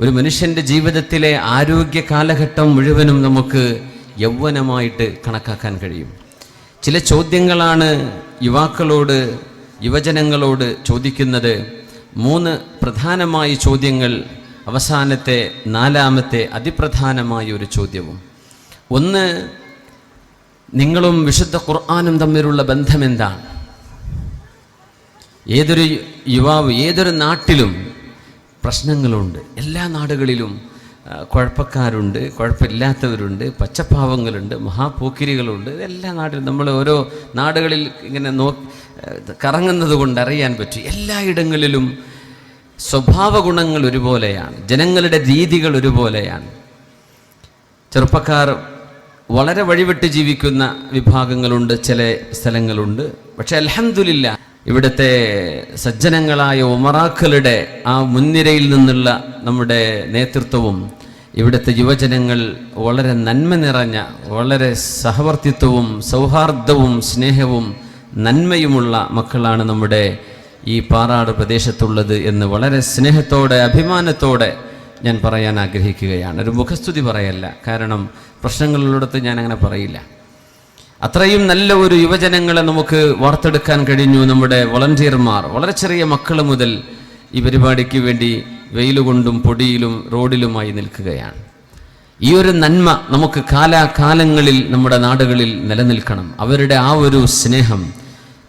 ഒരു മനുഷ്യന്റെ ജീവിതത്തിലെ ആരോഗ്യ കാലഘട്ടം മുഴുവനും നമുക്ക് യൗവനമായിട്ട് കണക്കാക്കാൻ കഴിയും. ചില ചോദ്യങ്ങളാണ് യുവാക്കളോട് യുവജനങ്ങളോട് ചോദിക്കുന്നത്. മൂന്ന് പ്രധാനമായ ചോദ്യങ്ങൾ അവസാനത്തെ നാലാമത്തെ അതിപ്രധാനമായ ഒരു ചോദ്യവും. ഒന്ന് നിങ്ങളും വിശുദ്ധ ഖുർആാനും തമ്മിലുള്ള ബന്ധം എന്താണ്? ഏതൊരു യുവാവ് ഏതൊരു നാട്ടിലും പ്രശ്നങ്ങളുണ്ട്. എല്ലാ നാടുകളിലും കുഴപ്പക്കാരുണ്ട് കുഴപ്പമില്ലാത്തവരുണ്ട് പച്ചപ്പാവങ്ങളുണ്ട് മഹാപോക്കിരികളുണ്ട്. എല്ലാ നാട്ടിലും നമ്മൾ ഓരോ നാടുകളിൽ ഇങ്ങനെ നോ കറങ്ങുന്നത് കൊണ്ട് അറിയാൻ പറ്റും. എല്ലായിടങ്ങളിലും സ്വഭാവ ഗുണങ്ങൾ ഒരുപോലെയാണ്. ജനങ്ങളുടെ രീതികൾ ഒരുപോലെയാണ്. ചെറുപ്പക്കാർ വളരെ വഴിവിട്ട് ജീവിക്കുന്ന വിഭാഗങ്ങളുണ്ട് ചില സ്ഥലങ്ങളുണ്ട്. പക്ഷേ അൽഹംദുലില്ല ഇവിടുത്തെ സജ്ജനങ്ങളായ ഉമറാക്കളുടെ ആ മുൻനിരയിൽ നിന്നുള്ള നമ്മുടെ നേതൃത്വവും ഇവിടുത്തെ യുവജനങ്ങൾ വളരെ നന്മ നിറഞ്ഞ വളരെ സഹവർത്തിത്വവും സൗഹാർദ്ദവും സ്നേഹവും നന്മയുമുള്ള മക്കളാണ് നമ്മുടെ ഈ പാറാട് പ്രദേശത്തുള്ളത് എന്ന് വളരെ സ്നേഹത്തോടെ അഭിമാനത്തോടെ ഞാൻ പറയാൻ ആഗ്രഹിക്കുകയാണ്. ഒരു മുഖസ്തുതി പറയല്ല. കാരണം പ്രശ്നങ്ങളിലൂടെ ഞാൻ അങ്ങനെ പറയില്ല. അത്രയും നല്ല ഒരു യുവജനങ്ങളെ നമുക്ക് വാർത്തെടുക്കാൻ കഴിഞ്ഞു നമ്മുടെ വളണ്ടിയർമാർ. വളരെ ചെറിയ മക്കൾ മുതൽ ഈ പരിപാടിക്ക് വേണ്ടി വെയിലുകൊണ്ടും പൊടിയിലും റോഡിലുമായി നിൽക്കുകയാണ്. ഈ ഒരു നന്മ നമുക്ക് കാലാകാലങ്ങളിൽ നമ്മുടെ നാടുകളിൽ നിലനിൽക്കണം. അവരുടെ ആ ഒരു സ്നേഹം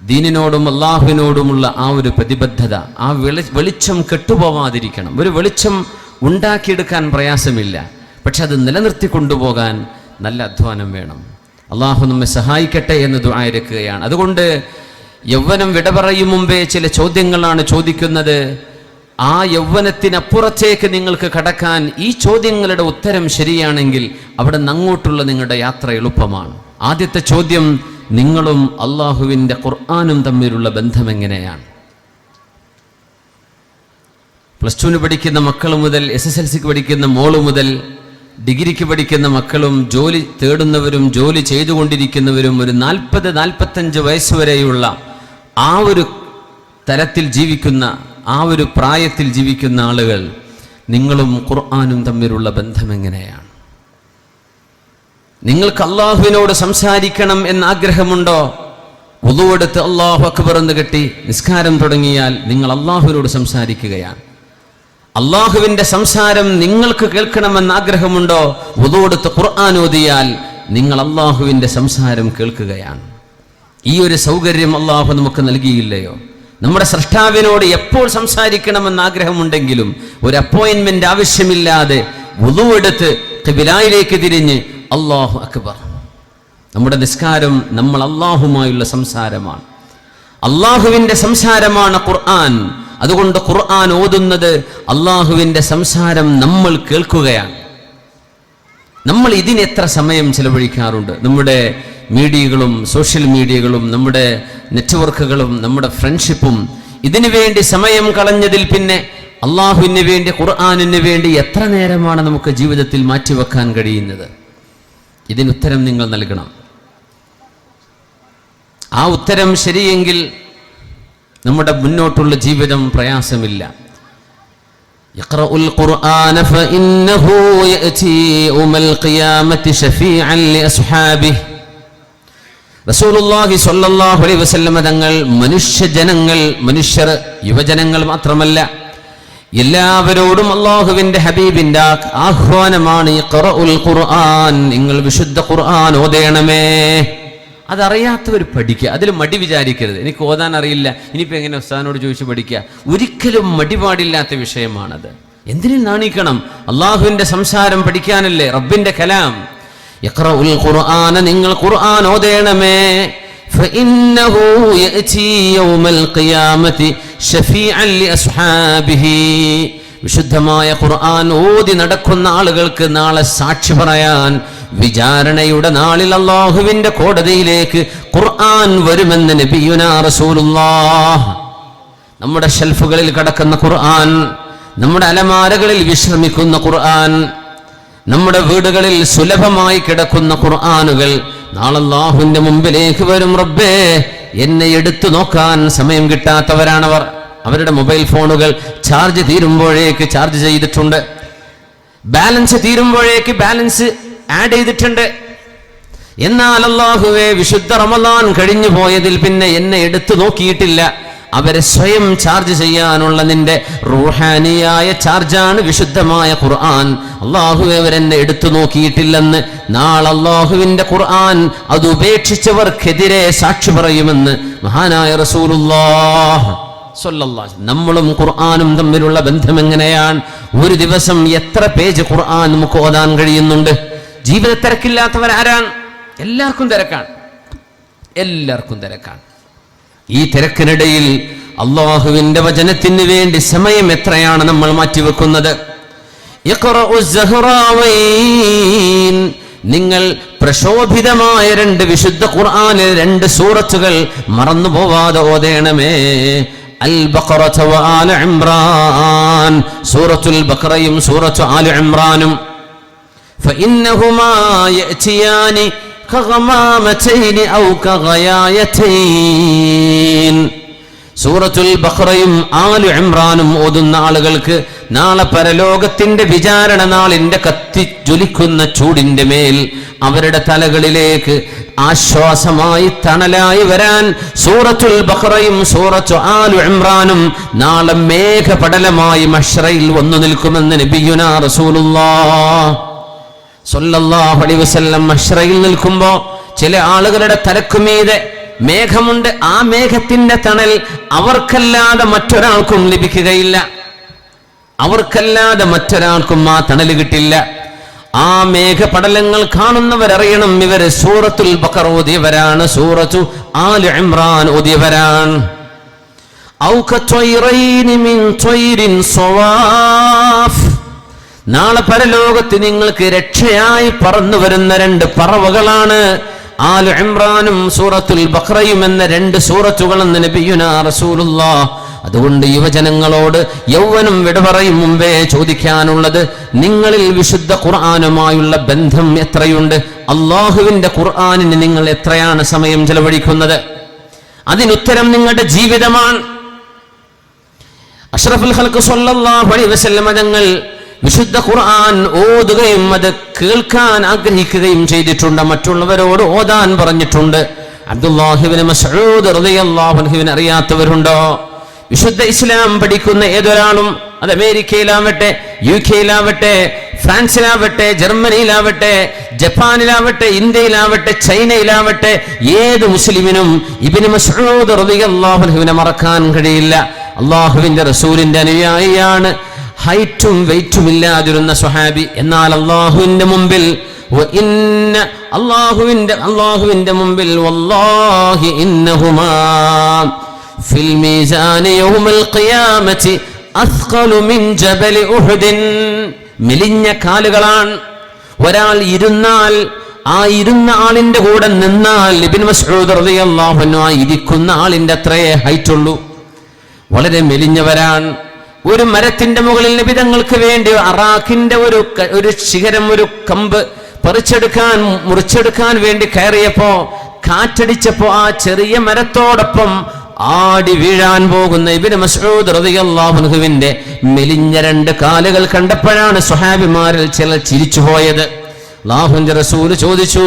ദീനിനോടും അള്ളാഹുവിനോടുമുള്ള ആ ഒരു പ്രതിബദ്ധത ആ വെളി വെളിച്ചം കെട്ടുപോവാതിരിക്കണം. ഒരു വെളിച്ചം ഉണ്ടാക്കിയെടുക്കാൻ പ്രയാസമില്ല. പക്ഷെ അത് നിലനിർത്തി കൊണ്ടുപോകാൻ നല്ല അധ്വാനം വേണം. അള്ളാഹു നമ്മെ സഹായിക്കട്ടെ എന്ന് ദുആയിരക്കുകയാണ് അതുകൊണ്ട് യൗവനം വിട പറയും മുമ്പേ ചില ചോദ്യങ്ങളാണ് ചോദിക്കുന്നത്. ആ യൗവനത്തിനപ്പുറത്തേക്ക് നിങ്ങൾക്ക് കടക്കാൻ ഈ ചോദ്യങ്ങളുടെ ഉത്തരം ശരിയാണെങ്കിൽ അവിടെ നങ്ങോട്ടുള്ള നിങ്ങളുടെ യാത്ര എളുപ്പമാണ്. ആദ്യത്തെ ചോദ്യം നിങ്ങളും അള്ളാഹുവിന്റെ ഖുർആാനും തമ്മിലുള്ള ബന്ധം എങ്ങനെയാണ് പ്ലസ് ടുവിന് പഠിക്കുന്ന മക്കൾ മുതൽ എസ് എസ് എൽ സിക്ക് പഠിക്കുന്ന മോൾ മുതൽ ഡിഗ്രിക്ക് പഠിക്കുന്ന മക്കളും ജോലി തേടുന്നവരും ജോലി ചെയ്തുകൊണ്ടിരിക്കുന്നവരും ഒരു നാൽപ്പത് നാൽപ്പത്തഞ്ച് വയസ്സ് വരെയുള്ള ആ ഒരു തരത്തിൽ ജീവിക്കുന്ന ആ ഒരു പ്രായത്തിൽ ജീവിക്കുന്ന ആളുകൾ നിങ്ങളും ഖുർആാനും തമ്മിലുള്ള ബന്ധം എങ്ങനെയാണ്? നിങ്ങൾക്ക് അള്ളാഹുവിനോട് സംസാരിക്കണം എന്നാഗ്രഹമുണ്ടോ ഉതുവെടുത്ത് അള്ളാഹു അക്ബർ എന്ന് കെട്ടി നിസ്കാരം തുടങ്ങിയാൽ നിങ്ങൾ അള്ളാഹുവിനോട് സംസാരിക്കുകയാണ്. അള്ളാഹുവിന്റെ സംസാരം നിങ്ങൾക്ക് കേൾക്കണമെന്ന് ആഗ്രഹമുണ്ടോ? ഉതോടുത്ത് ഖുർആൻ ഓതിയാൽ നിങ്ങൾ അള്ളാഹുവിന്റെ സംസാരം കേൾക്കുകയാണ്. ഈ ഒരു സൗകര്യം അള്ളാഹു നമുക്ക് നൽകിയില്ലയോ? നമ്മുടെ സൃഷ്ടാവിനോട് എപ്പോൾ സംസാരിക്കണമെന്ന് ആഗ്രഹമുണ്ടെങ്കിലും ഒരു അപ്പോയിന്റ്മെന്റ് ആവശ്യമില്ലാതെ ഉതുവെടുത്ത് കബിലായിലേക്ക് തിരിഞ്ഞ് അള്ളാഹു അക്ബർ. നമ്മുടെ നിസ്കാരം നമ്മൾ അള്ളാഹുമായുള്ള സംസാരമാണ്. അള്ളാഹുവിന്റെ സംസാരമാണ് ഖുർആൻ. അതുകൊണ്ട് ഖുർആൻ ഓതുന്നത് അള്ളാഹുവിന്റെ സംസാരം നമ്മൾ കേൾക്കുകയാണ്. നമ്മൾ ഇതിനെത്ര സമയം ചെലവഴിക്കാറുണ്ട്? നമ്മുടെ മീഡിയകളും സോഷ്യൽ മീഡിയകളും നമ്മുടെ നെറ്റ്വർക്കുകളും നമ്മുടെ ഫ്രണ്ട്ഷിപ്പും ഇതിനു വേണ്ടി സമയം കളഞ്ഞതിൽ പിന്നെ അള്ളാഹുവിന് വേണ്ടി ഖുർആാനിന് വേണ്ടി എത്ര നേരമാണ് നമുക്ക് ജീവിതത്തിൽ മാറ്റിവെക്കാൻ കഴിയുന്നത്? ഇതിനുത്തരം നിങ്ങൾ നൽകണം. ആ ഉത്തരം ശരിയെങ്കിൽ നമ്മുടെ മുന്നോട്ടുള്ള ജീവിതം പ്രയാസമില്ല. തങ്ങൾ മനുഷ്യജനങ്ങൾ മനുഷ്യർ യുവജനങ്ങൾ മാത്രമല്ല എല്ലാവരോടും അള്ളാഹുവിന്റെ ഹബീബിന്റെ ആഹ്വാനമാണ് നിങ്ങൾ വിശുദ്ധ ഖുർആൻ ഓതേണമേ അതറിയാത്തവർ പഠിക്കുക അതിൽ മടി വിചാരിക്കരുത് എനിക്ക് ഓതാൻ അറിയില്ല ഇനിയിപ്പോൾ എങ്ങനെ ഉസ്താദിനോട് ചോദിച്ച് പഠിക്കുക ഒരിക്കലും മടിപാടില്ലാത്ത വിഷയമാണത് എന്തിനും നാണിക്കണം അള്ളാഹുവിന്റെ സംസാരം പഠിക്കാനല്ലേ റബ്ബിന്റെ കലാം ഇഖ്റഉൽ ഖുർആന നിങ്ങൾ ഖുർആൻ ഓതേണമേ فإنه يأتي يوم القيامة شفيعا لأصحابه വിശുദ്ധമായ ഖുർആൻ ഓതി നടക്കുന്ന ആളുകൾക്ക് നാളെ സാക്ഷി പറയാൻ വിചാരണയുടെ നാളിൽ അള്ളാഹുവിന്റെ കോടതിയിലേക്ക് ഖുർആൻ വരുമെന്ന് നബിയുന റസൂലുള്ളാഹ്. നമ്മുടെ ഷെൽഫുകളിൽ കിടക്കുന്ന ഖുർആൻ നമ്മുടെ അലമാരകളിൽ വിശ്രമിക്കുന്ന ഖുർആൻ നമ്മുടെ വീടുകളിൽ സുലഭമായി കിടക്കുന്ന ഖുർആാനുകൾ നാളെ അല്ലാഹുവിന്റെ മുമ്പിലേക്ക് വരും റബ്ബേ. എന്നെ എടുത്തു നോക്കാൻ സമയം കിട്ടാത്തവരാണവർ. അവരുടെ മൊബൈൽ ഫോണുകൾ ചാർജ് തീരുമ്പോഴേക്ക് ചാർജ് ചെയ്തിട്ടുണ്ട്. ബാലൻസ് തീരുമ്പോഴേക്ക് ബാലൻസ് ആഡ് ചെയ്തിട്ടുണ്ട്. എന്നാൽ അള്ളാഹുവെ വിശുദ്ധ റമദാൻ കഴിഞ്ഞു പോയതിൽ പിന്നെ എന്നെ എടുത്തു നോക്കിയിട്ടില്ല. അവരെ സ്വയം ചാർജ് ചെയ്യാനുള്ള നിന്റെ റൂഹാനിയായ ചാർജാണ് വിശുദ്ധമായ ഖുർആൻ. അള്ളാഹുവെ അവരെന്നെ എടുത്തു നോക്കിയിട്ടില്ലെന്ന്. നാളെ അള്ളാഹുവിന്റെ ഖുർആൻ അത് ഉപേക്ഷിച്ചവർക്കെതിരെ സാക്ഷി പറയുമെന്ന് മഹാനായ റസൂലുല്ലാഹ് നമ്മളും ഖുർആാനും തമ്മിലുള്ള ബന്ധം എങ്ങനെയാണ്? ഒരു ദിവസം എത്ര പേജ് ഖുർആൻ നമുക്ക് ഓതാൻ കഴിയുന്നുണ്ട്? ജീവിത തിരക്കില്ലാത്തവൻ ആരാണ് എല്ലാവർക്കും തിരക്കാണ്. എല്ലാവർക്കും തിരക്കാണ്. ഈ തിരക്കിനിടയിൽ അള്ളാഹുവിന്റെ വചനത്തിന് വേണ്ടി സമയം എത്രയാണ് നമ്മൾ മാറ്റിവെക്കുന്നത്. നിങ്ങൾ പ്രശോഭിതമായ രണ്ട് വിശുദ്ധ ഖുർആാനിൽ രണ്ട് സൂറത്തുകൾ മറന്നു പോവാതെ ഓതേണമേ അൽ ആല ഇംറാൻ സൂറത്തുൽ ബഖറയും സൂറത്തു ആല ഇംറാനും فإنهما يأتيان كغمامتين أو كغيايتين സൂറത്തുൽ ബഖറയും ആലു ഇമ്രാനും ഓതുന്ന ആളുകൾക്ക് നാളെ പരലോകത്തിന്റെ വിചാരണ നാളിന്റെ കത്തി ജ്വലിക്കുന്ന ചൂടിന്റെ മേൽ അവരുടെ തലകളിലേക്ക് ആശ്വാസമായി തണലായി വരാൻ സൂറത്തുൽ ബഖറയും സൂറത്തു ആലു ഇമ്രാനും നാളെ മേഘപടലമായി മഷ്റയിൽ വന്നു നിൽക്കുമെന്ന് നബിയുന റസൂലുള്ളാഹ് അലൈഹി വസല്ലം മഷ്റയിൽ നിൽക്കുമ്പോ ചില ആളുകളുടെ തലക്കുമീതെ മേഘമുണ്ട്. ആ മേഘത്തിന്റെ തണൽ അവർക്കല്ലാതെ മറ്റൊരാൾക്കും ലഭിക്കുകയില്ല. അവർക്കല്ലാതെ മറ്റൊരാൾക്കും ആ തണൽ കിട്ടില്ല. ആ മേഘപടലങ്ങൾ കാണുന്നവരറിയണം ഇവർ സൂറത്തുൽ ബക്കർ ഓതിയവരാണ് സൂറത്തു ആലു ഇമ്രാൻ ഓതിയവരാണ്. ഔ സ്വാഫ്. നാളെ പരലോകത്ത് നിങ്ങൾക്ക് രക്ഷയായി പറന്നു വരുന്ന രണ്ട് പറവകളാണ്. ആലു ഇമ്രാനും സൂറത്തുൽ ബഹ്റയും എന്ന രണ്ട് സൂറത്തുകൾ എന്ന് നബിയുന റസൂലുള്ള അതുകൊണ്ട് യുവജനങ്ങളോട് യൗവനം വിട പറയും മുമ്പേ ചോദിക്കാനുള്ളത് നിങ്ങളിൽ വിശുദ്ധ ഖുർആാനുമായുള്ള ബന്ധം എത്രയുണ്ട്? അള്ളാഹുവിന്റെ ഖുർആാനിന് നിങ്ങൾ എത്രയാണ് സമയം ചെലവഴിക്കുന്നത്? അതിനുത്തരം നിങ്ങളുടെ ജീവിതമാണ്. അഷ്റഫുൽ സല്ലല്ലാഹു അലൈഹി വസല്ലമ തങ്ങൾ വിശുദ്ധ ഖുർആൻ ഓതുകയും അത് കേൾക്കാൻ ആഗ്രഹിക്കുകയും ചെയ്തിട്ടുണ്ട്. മറ്റുള്ളവരോട് ഓതാൻ പറഞ്ഞിട്ടുണ്ട്. അബ്ദുല്ലാഹിബിന് മസ്ഊദ് റളിയല്ലാഹു അൻഹുവിനെ അറിയാത്തവരുണ്ടോ? വിശുദ്ധ ഇസ്ലാം പഠിക്കുന്ന ഏതൊരാളും അത് അമേരിക്കയിലാവട്ടെ യു കെയിലാവട്ടെ ഫ്രാൻസിലാവട്ടെ ജർമ്മനിയിലാവട്ടെ ജപ്പാനിലാവട്ടെ ഇന്ത്യയിലാവട്ടെ ചൈനയിലാവട്ടെ ഏത് മുസ്ലിമിനും ഇബിന് മസ്ഊദ് റളിയല്ലാഹു അൻഹുവിനെ മറക്കാൻ കഴിയില്ല. അള്ളാഹുവിന്റെ റസൂലിന്റെ അനുയായിയാണ്. ഹൈറ്റും വെയിറ്റും ഇല്ലാതിരുന്ന സ്വഹാബി എന്നാൽ അള്ളാഹുവിന്റെ മുമ്പിൽ അള്ളാഹുവിന്റെ അള്ളാഹുവിന്റെ മുമ്പിൽ മെലിഞ്ഞ കാലുകളാണ്. ഒരാൾ ഇരുന്നാൽ ആ ഇരുന്ന ആളിന്റെ കൂടെ നിന്നാൽ ലിബിൻ മസ്ഊദ് റളിയല്ലാഹു അൻഹു ആ ഇരിക്കുന്ന ആളിന്റെ അത്രയേ ഹൈറ്റ് ഉള്ളൂ വളരെ മെലിഞ്ഞവരാണ്. ഒരു മരത്തിന്റെ മുകളിൽ നിബിതങ്ങൾക്ക് വേണ്ടി അറാഖിന്റെ ഒരു ഒരു ശിഖരം ഒരു കമ്പ് പറിച്ചെടുക്കാൻ മുറിച്ചെടുക്കാൻ വേണ്ടി കയറിയപ്പോ കാറ്റടിച്ചപ്പോ ആ ചെറിയ മരത്തോടൊപ്പം ആടി വീഴാൻ പോകുന്ന ഇബിന് മസൂദ് റളിയല്ലാഹുവിന്റെ മെലിഞ്ഞ രണ്ട് കാലുകൾ കണ്ടപ്പോഴാണ് സുഹാബിമാരിൽ ചിലർ ചിരിച്ചുപോയത് അള്ളാഹുവിന്റെ റസൂൽ ചോദിച്ചു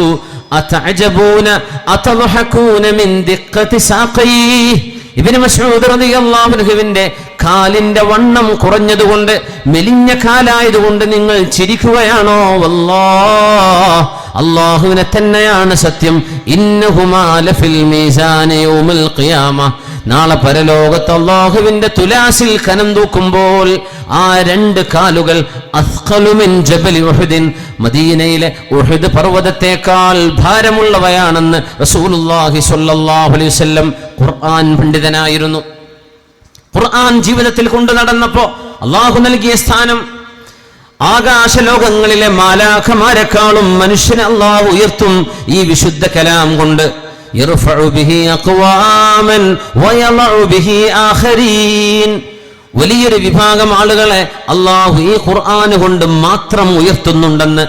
അതഅജബൂന അതദ്ഹഖൂന മിൻ ഇബ്നു മസ്ഊദ് റളിയല്ലാഹു അൻഹുവിന്റെ കാലിന്റെ വണ്ണം കുറഞ്ഞതുകൊണ്ട് മെലിഞ്ഞ കാലായതുകൊണ്ട് നിങ്ങൾ ചിരിക്കുകയാണോ? വല്ലാഹ്. അള്ളാഹുവിനെ തന്നെയാണ് സത്യം. ഇന്നഹുമാ ലഫിൽ മീസാന ഖിയാമ. നാളെ പരലോകത്ത് അള്ളാഹുവിന്റെ തുലാസിൽ കനം തൂക്കുമ്പോൾ ആ രണ്ട് കാലുകൾ മദീനയിലെ ഉഹുദ് പർവതത്തെക്കാൾ ഭാരമുള്ളവയാണെന്ന് റസൂലുള്ളാഹി സ്വല്ലല്ലാഹു അലൈഹി വസല്ലം ഖുർആൻ പണ്ഡിതനായിരുന്നു. ഖുർആൻ ജീവിതത്തിൽ കൊണ്ടു നടന്നപ്പോ അള്ളാഹു നൽകിയ സ്ഥാനം ആകാശ ലോകങ്ങളിലെ മാലാഖമാരെക്കാളും മനുഷ്യനെ അള്ളാഹു ഉയർത്തും ഈ വിശുദ്ധ കലാം കൊണ്ട്. വലിയൊരു വിഭാഗം ആളുകളെ അള്ളാഹു ഈ ഖുർആൻ കൊണ്ട് മാത്രം ഉയർത്തുന്നുണ്ടെന്ന്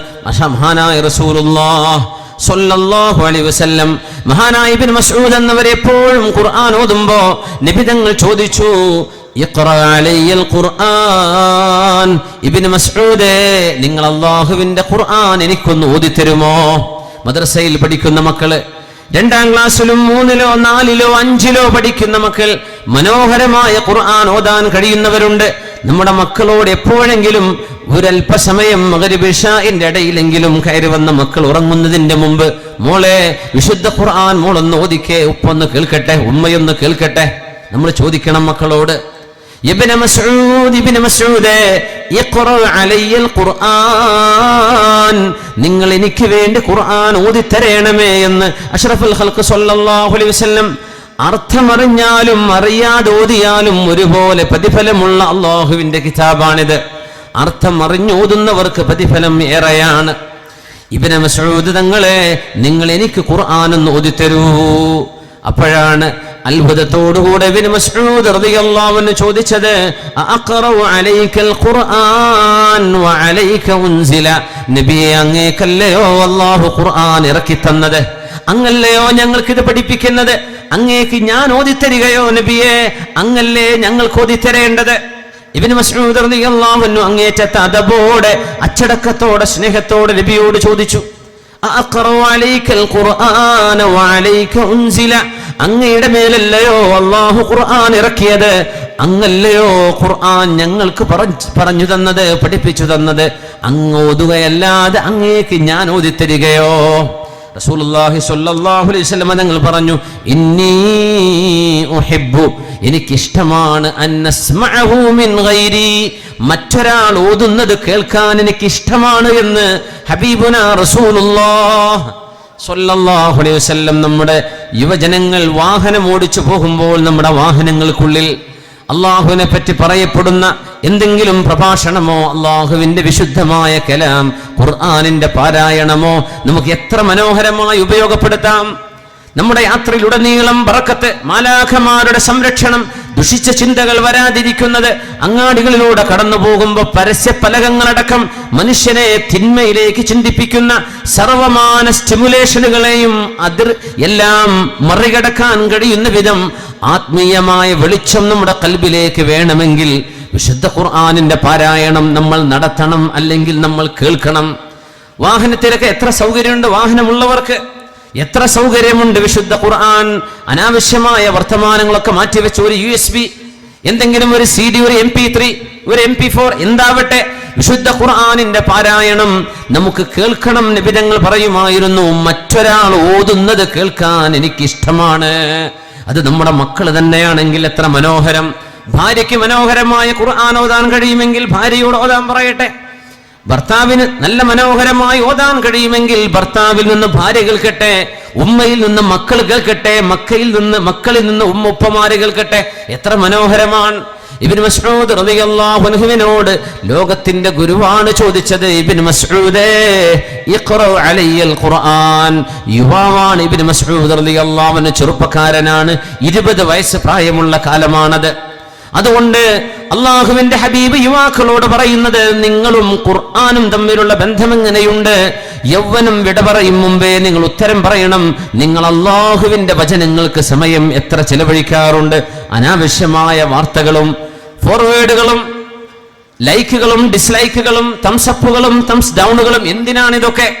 മഹാനായ റസൂലുള്ളാഹ് സ്വല്ലല്ലാഹു അലൈഹി വസല്ലം മഹാനായ ഇബ്നു മസ്ഊദ് എന്നവരെ എപ്പോഴും ഖുർആൻ ഓതുമ്പോ നിബിതങ്ങൾ ചോദിച്ചു ഖുർആൻ. ഇബ്നു മസ്ഊദേ നിങ്ങൾ അള്ളാഹുവിന്റെ ഖുർആൻ എനിക്കൊന്ന് ഓതിത്തരുമോ? മദ്രസയിൽ പഠിക്കുന്ന മക്കൾ രണ്ടാം ക്ലാസ്സിലും മൂന്നിലോ നാലിലോ അഞ്ചിലോ പഠിക്കുന്ന മക്കൾ മനോഹരമായ ഖുർആൻ ഓതാൻ കഴിയുന്നവരുണ്ട്. നമ്മുടെ മക്കളോട് എപ്പോഴെങ്കിലും ഒരല്പസമയം മകരിബിഷാന്റെ ഇടയിലെങ്കിലും കയറി വന്ന മക്കൾ ഉറങ്ങുന്നതിന്റെ മുമ്പ് മോളെ വിശുദ്ധ ഖുർആൻ മോളൊന്ന് ഓദിക്കേ ഉപ്പൊന്ന് കേൾക്കട്ടെ ഉമ്മയൊന്ന് കേൾക്കട്ടെ. നമ്മൾ ചോദിക്കണം മക്കളോട് ഇബ്നു മസ്ഊദ് ഇബ്നു മസ്ഊദേ ഖുർആൻ. നിങ്ങൾ എനിക്ക് വേണ്ടി ഖുർആൻ ഓതി തരയണമേ എന്ന് അഷ്റഫുൽ ഖൽഖ് സല്ലല്ലാഹു അലൈഹി വസല്ലം അർത്ഥമറിഞ്ഞാലും അറിയാതെ ഓതിയാലും ഒരുപോലെ പ്രതിഫലമുള്ള അള്ളാഹുവിന്റെ കിതാബാണിത്. അർത്ഥം അറിഞ്ഞോതുന്നവർക്ക് പ്രതിഫലം ഏറെയാണ്. ഇബ്നു മസ്ഊദ് തങ്ങളെ നിങ്ങൾ എനിക്ക് ഖുർആൻ ഒന്ന് ഓതിത്തരൂ. അപ്പോഴാണ് അത്ഭുതത്തോടുകൂടെ മസ്ഊദ് ചോദിച്ചത് അങ്ങേക്കല്ലയോ അല്ലാഹു ഖുർആൻ ഇറക്കി തന്നത് അങ്ങല്ലയോ ഞങ്ങൾക്ക് ഇത് പഠിപ്പിക്കുന്നത്? അങ്ങേക്ക് ഞാൻ ഓതിത്തരികയോ നബിയെ അങ്ങല്ലേ ഞങ്ങൾക്ക് ഓതിത്തരേണ്ടത്? ഇബ്നു മസ്ഊദ് റളിയല്ലാഹു അങ്ങേറ്റത്തെ അതബോടെ അച്ചടക്കത്തോടെ സ്നേഹത്തോടെ നബിയോട് ചോദിച്ചു അഖറഉ അലൈക്കൽ അങ്ങയുടെ മേലല്ലയോ അള്ളാഹു ഖുർആൻ ഇറക്കിയത്? അങ്ങല്ലയോ ഖുർആൻ ഞങ്ങൾക്ക് പറഞ്ഞു തന്നത് പഠിപ്പിച്ചു തന്നത്? അങ്ങ് ഓതുകയല്ലാതെ അങ്ങേക്ക് ഞാൻ ഓതിത്തരികയോ? റസൂലുള്ളാഹി സ്വല്ലല്ലാഹു അലൈഹി വസല്ലം തങ്ങൾ പറഞ്ഞു ഇന്നി ഉഹിബ്ബു എനിക്കിഷ്ടമാണ് മിൻ ഗൈരി. മറ്റൊരാൾ ഓതുന്നത് കേൾക്കാൻ എനിക്ക് ഇഷ്ടമാണ് എന്ന് ഹബീബുന റസൂലുള്ളാഹ് വസല്ലം നമ്മുടെ യുവജനങ്ങൾ വാഹനം ഓടിച്ചു പോകുമ്പോൾ നമ്മുടെ വാഹനങ്ങൾക്കുള്ളിൽ അള്ളാഹുവിനെ പറ്റി പറയപ്പെടുന്ന എന്തെങ്കിലും പ്രഭാഷണമോ അള്ളാഹുവിന്റെ വിശുദ്ധമായ കലാം ഖുർആാനിന്റെ പാരായണമോ നമുക്ക് എത്ര മനോഹരമായി ഉപയോഗപ്പെടുത്താം? നമ്മുടെ യാത്രയിലുടനീളം പറക്കത്ത് മാലാഖമാരുടെ സംരക്ഷണം ദുഷിച്ച ചിന്തകൾ വരാതിരിക്കുന്നത് അങ്ങാടികളിലൂടെ കടന്നു പോകുമ്പോൾ പരസ്യ പലകങ്ങളടക്കം മനുഷ്യനെ തിന്മയിലേക്ക് ചിന്തിപ്പിക്കുന്ന സർവമാന സ്റ്റിമുലേഷനുകളെയും അതിർ എല്ലാം മറികടക്കാൻ കഴിയുന്ന വിധം ആത്മീയമായ വെളിച്ചം നമ്മുടെ കൽബിലേക്ക് വേണമെങ്കിൽ വിശുദ്ധ ഖുർആാനിന്റെ പാരായണം നമ്മൾ നടത്തണം അല്ലെങ്കിൽ നമ്മൾ കേൾക്കണം. വാഹനത്തിലൊക്കെ എത്ര സൗകര്യമുണ്ട്? വാഹനമുള്ളവർക്ക് എത്ര സൗകര്യമുണ്ട് വിശുദ്ധ ഖുർആൻ? അനാവശ്യമായ വർത്തമാനങ്ങളൊക്കെ മാറ്റിവെച്ച് ഒരു യു എസ് ബി എന്തെങ്കിലും ഒരു സി ഡി ഒരു എം പി ത്രീ ഒരു എം പി ഫോർ എന്താവട്ടെ? വിശുദ്ധ ഖുർആാനിന്റെ പാരായണം നമുക്ക് കേൾക്കണം നിബിധങ്ങൾ പറയുമായിരുന്നു. മറ്റൊരാൾ ഓതുന്നത് കേൾക്കാൻ എനിക്കിഷ്ടമാണ്. അത് നമ്മുടെ മക്കൾ തന്നെയാണെങ്കിൽ എത്ര മനോഹരം. ഭാര്യയ്ക്ക് മനോഹരമായ ഖുർആൻ ഓതാൻ കഴിയുമെങ്കിൽ ഭാര്യയോട് ഓതാൻ പറയട്ടെ. ഭർത്താവിന് നല്ല മനോഹരമായി ഓതാൻ കഴിയുമെങ്കിൽ ഭർത്താവിൽ നിന്ന് ഭാര്യ കേൾക്കട്ടെ ഉമ്മയിൽ നിന്ന് മക്കൾ കേൾക്കട്ടെ മക്കയിൽ നിന്ന് മക്കളിൽ നിന്ന് ഉമ്മ ഉപ്പമാര് കേൾക്കട്ടെ. എത്ര മനോഹരമാണ്. ഇബിൻ മസ്ഊദ് റളിയല്ലാഹു അൻഹുവിനോട് ലോകത്തിന്റെ ഗുരുവാണ് ചോദിച്ചത് ഇബിൻ മസ്ഊദേ ഇഖ്റഉ അലയ്യൽ ഖുർആൻ. യുവാവാണ് ഇബിൻ മസ്ഊദ് റളിയല്ലാഹു അൻഹു ചെറുപ്പക്കാരനാണ്. ഇരുപത് വയസ്സ് പ്രായമുള്ള കാലമാണത്. അതുകൊണ്ട് അള്ളാഹുവിന്റെ ഹബീബ് യുവാക്കളോട് പറയുന്നത് നിങ്ങളും ഖുർആാനും തമ്മിലുള്ള ബന്ധം എങ്ങനെയുണ്ട് യൗവനം വിട പറയും മുമ്പേ നിങ്ങൾ ഉത്തരം പറയണം. നിങ്ങൾ അള്ളാഹുവിന്റെ വചനങ്ങൾക്ക് സമയം എത്ര ചെലവഴിക്കാറുണ്ട്? അനാവശ്യമായ വാർത്തകളും ഫോർവേഡുകളും ലൈക്കുകളും ഡിസ്ലൈക്കുകളും തംസപ്പുകളും തംസ് ഡൗണുകളും എന്തിനാണിതൊക്കെ?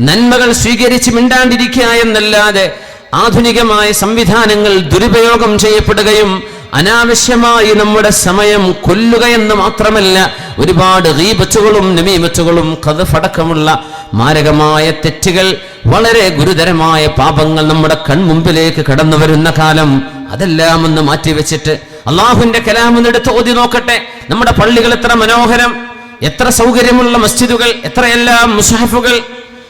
നന്മകൾ സ്വീകരിച്ച് മിണ്ടാണ്ടിരിക്കുക എന്നല്ലാതെ ആധുനികമായ സംവിധാനങ്ങൾ ദുരുപയോഗം ചെയ്യപ്പെടുകയും അനാവശ്യമായി നമ്മുടെ സമയം കൊല്ലുക എന്ന് മാത്രമല്ല ഒരുപാട് റീബച്ചുകളും നമീബച്ചുകളും കഥഫടക്കമുള്ള മാരകമായ തെറ്റുകൾ വളരെ ഗുരുതരമായ പാപങ്ങൾ നമ്മുടെ കൺമുമ്പിലേക്ക് കടന്നു വരുന്ന കാലം. അതെല്ലാം ഒന്ന് മാറ്റിവെച്ചിട്ട് അള്ളാഹുവിന്റെ കലാമെന്നെടുത്ത് ഓതി നോക്കട്ടെ. നമ്മുടെ പള്ളികൾ എത്ര മനോഹരം. എത്ര സൗകര്യമുള്ള മസ്ജിദുകൾ. എത്രയെല്ലാം മുസാഫുകൾ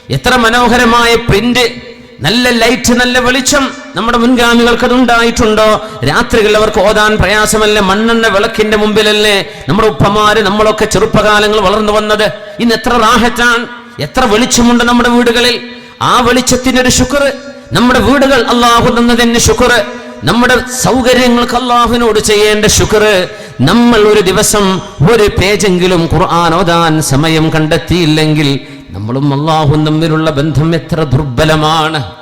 എത്ര മനോഹരമായ പ്രിന്റ്. നല്ല ലൈറ്റ് നല്ല വെളിച്ചം. നമ്മുടെ മുൻഗാമികൾക്ക് അതുണ്ടായിട്ടുണ്ടോ? രാത്രികളിൽ അവർക്ക് ഓതാൻ പ്രയാസമല്ലേ? മണ്ണെണ്ണ വിളക്കിന്റെ മുമ്പിലല്ലേ നമ്മുടെ ഉപ്പമാര് നമ്മളൊക്കെ ചെറുപ്പകാലങ്ങൾ വളർന്നു വന്നത്? ഇന്ന് എത്ര റാഹറ്റാണ് എത്ര വെളിച്ചമുണ്ട് നമ്മുടെ വീടുകളിൽ? ആ വെളിച്ചത്തിനൊരു ശുക്ർ. നമ്മുടെ വീടുകൾ അള്ളാഹു തന്നതിന് ശുക്ർ. നമ്മുടെ സൗകര്യങ്ങൾക്ക് അള്ളാഹുവിനോട് ചെയ്യേണ്ട ശുക്ർ. നമ്മൾ ഒരു ദിവസം ഒരു പേജെങ്കിലും ഖുർആൻ ഓതാൻ സമയം കണ്ടെത്തിയില്ലെങ്കിൽ നമ്മളും അള്ളാഹും തമ്മിലുള്ള ബന്ധം എത്ര ദുർബലമാണ്.